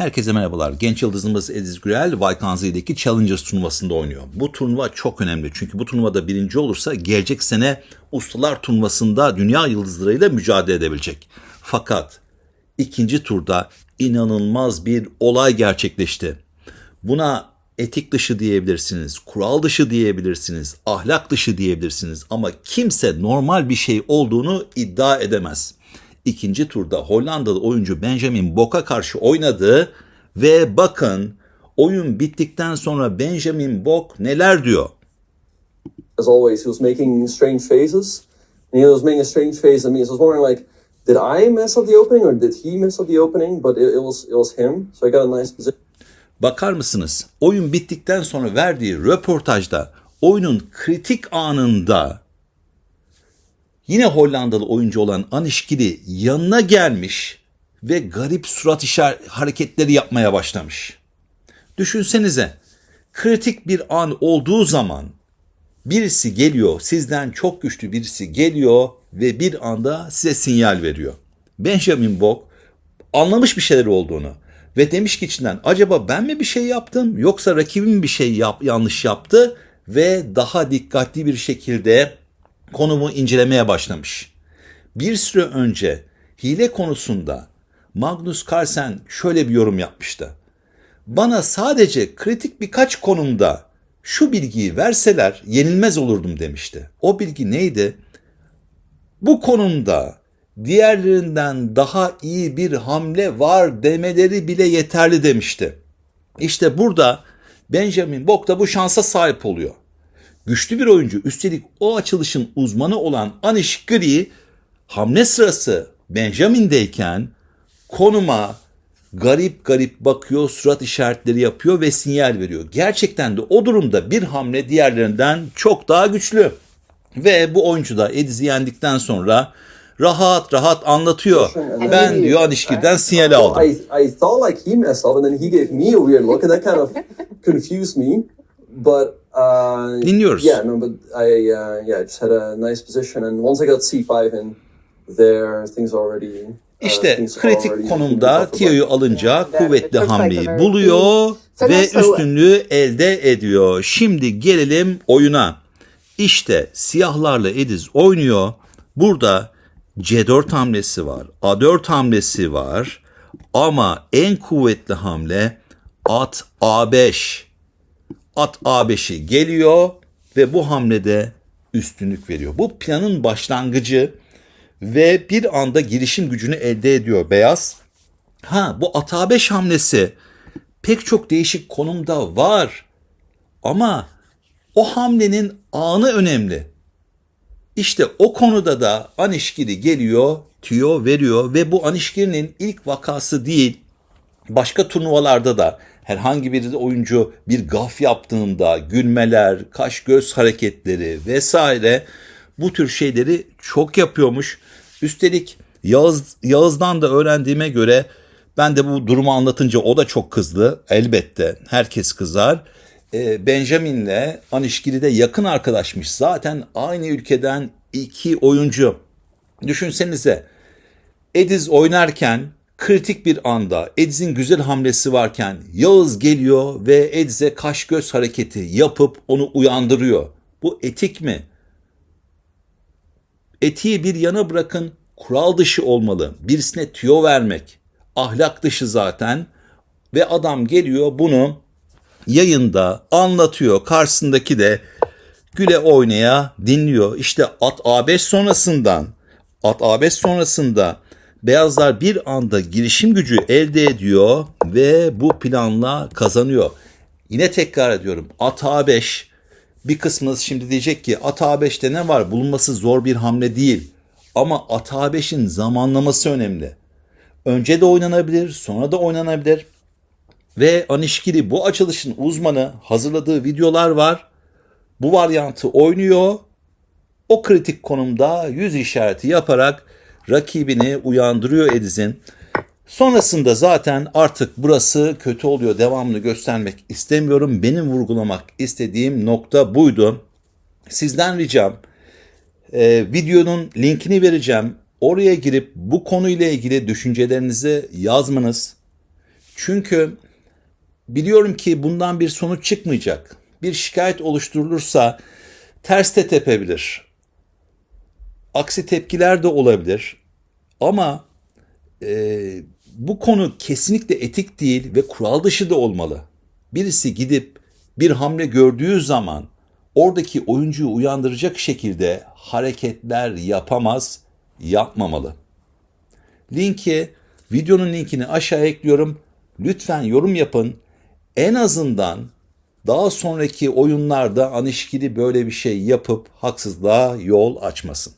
Herkese merhabalar. Genç yıldızımız Ediz Gürel, Vaykanzi'deki Challengers turnuvasında oynuyor. Bu turnuva çok önemli çünkü bu turnuvada birinci olursa gelecek sene Ustalar turnuvasında dünya yıldızlarıyla mücadele edebilecek. Fakat ikinci turda inanılmaz bir olay gerçekleşti. Buna etik dışı diyebilirsiniz, kural dışı diyebilirsiniz, ahlak dışı diyebilirsiniz ama kimse normal bir şey olduğunu iddia edemez. İkinci turda Hollandalı oyuncu Benjamin Bok'a karşı oynadı ve bakın oyun bittikten sonra Benjamin Bok neler diyor. as always, he was making strange faces. And he was making a strange face at me. So I was wondering, like, did I mess up the opening or did he mess up the opening? But it, it was it was him. So I got a nice position. Bakar mısınız? Oyun bittikten sonra verdiği röportajda oyunun kritik anında yine Hollandalı oyuncu olan Anişkili yanına gelmiş ve garip surat işaret hareketleri yapmaya başlamış. Düşünsenize kritik bir an olduğu zaman birisi geliyor, sizden çok güçlü birisi geliyor ve bir anda size sinyal veriyor. Benjamin Bok anlamış bir şeyler olduğunu ve demiş ki içinden acaba ben mi bir şey yaptım yoksa rakibim bir şey yap, yanlış yaptı ve daha dikkatli bir şekilde konumu incelemeye başlamış. Bir süre önce hile konusunda Magnus Carlsen şöyle bir yorum yapmıştı. Bana sadece kritik birkaç konumda şu bilgiyi verseler yenilmez olurdum demişti. O bilgi neydi? Bu konumda diğerlerinden daha iyi bir hamle var demeleri bile yeterli demişti. İşte burada Benjamin Bok da bu şansa sahip oluyor. Güçlü bir oyuncu üstelik o açılışın uzmanı olan Anish Gri hamle sırası Benjamin'deyken konuma garip garip bakıyor, surat işaretleri yapıyor ve sinyal veriyor. Gerçekten de o durumda bir hamle diğerlerinden çok daha güçlü. Ve bu oyuncu da Ediz'i yendikten sonra rahat rahat anlatıyor. Ben diyor Anişkir'den sinyal aldım. I, I thought like he messed up, and then he gave me a weird look, and that kind of confused me. But uh, Dinliyoruz. Yeah, no, but I uh, yeah, I just had a nice position, and once I got C5 in there, things already. uh, İşte things kritik konumda Tio'yu alınca kuvvetli hamleyi buluyor ve üstünlüğü elde ediyor. Şimdi gelelim oyuna. İşte siyahlarla Ediz oynuyor. Burada C4 hamlesi var. A4 hamlesi var. Ama en kuvvetli hamle at A5. At A5'i geliyor ve bu hamlede üstünlük veriyor. Bu planın başlangıcı ve bir anda girişim gücünü elde ediyor beyaz. Ha bu at A5 hamlesi pek çok değişik konumda var. Ama o hamlenin anı önemli. İşte o konuda da Anişkiri geliyor, tüyo veriyor ve bu Anişkiri'nin ilk vakası değil. Başka turnuvalarda da herhangi bir oyuncu bir gaf yaptığında gülmeler, kaş göz hareketleri vesaire bu tür şeyleri çok yapıyormuş. Üstelik Yağız, Yağız'dan da öğrendiğime göre ben de bu durumu anlatınca o da çok kızdı. Elbette herkes kızar. Ee, Benjamin'le Anişkiri de yakın arkadaşmış. Zaten aynı ülkeden iki oyuncu. Düşünsenize Ediz oynarken kritik bir anda Ediz'in güzel hamlesi varken Yağız geliyor ve Ediz'e kaş göz hareketi yapıp onu uyandırıyor. Bu etik mi? Etiği bir yana bırakın kural dışı olmalı. Birisine tüyo vermek ahlak dışı zaten ve adam geliyor bunu yayında anlatıyor. Karşısındaki de güle oynaya dinliyor. İşte at A5 sonrasından at A5 sonrasında beyazlar bir anda girişim gücü elde ediyor ve bu planla kazanıyor. Yine tekrar ediyorum at A5 bir kısmınız şimdi diyecek ki at A5'te ne var bulunması zor bir hamle değil. Ama at A5'in zamanlaması önemli. Önce de oynanabilir sonra da oynanabilir. Ve Anişkiri bu açılışın uzmanı hazırladığı videolar var. Bu varyantı oynuyor. O kritik konumda yüz işareti yaparak rakibini uyandırıyor Ediz'in. Sonrasında zaten artık burası kötü oluyor. Devamını göstermek istemiyorum. Benim vurgulamak istediğim nokta buydu. Sizden ricam e, videonun linkini vereceğim. Oraya girip bu konuyla ilgili düşüncelerinizi yazmanız. Çünkü biliyorum ki bundan bir sonuç çıkmayacak. Bir şikayet oluşturulursa ters de tepebilir. Aksi tepkiler de olabilir. Ama e, bu konu kesinlikle etik değil ve kural dışı da olmalı. Birisi gidip bir hamle gördüğü zaman oradaki oyuncuyu uyandıracak şekilde hareketler yapamaz, yapmamalı. Linki, videonun linkini aşağı ekliyorum. Lütfen yorum yapın. En azından daha sonraki oyunlarda Anişkili böyle bir şey yapıp haksızlığa yol açmasın.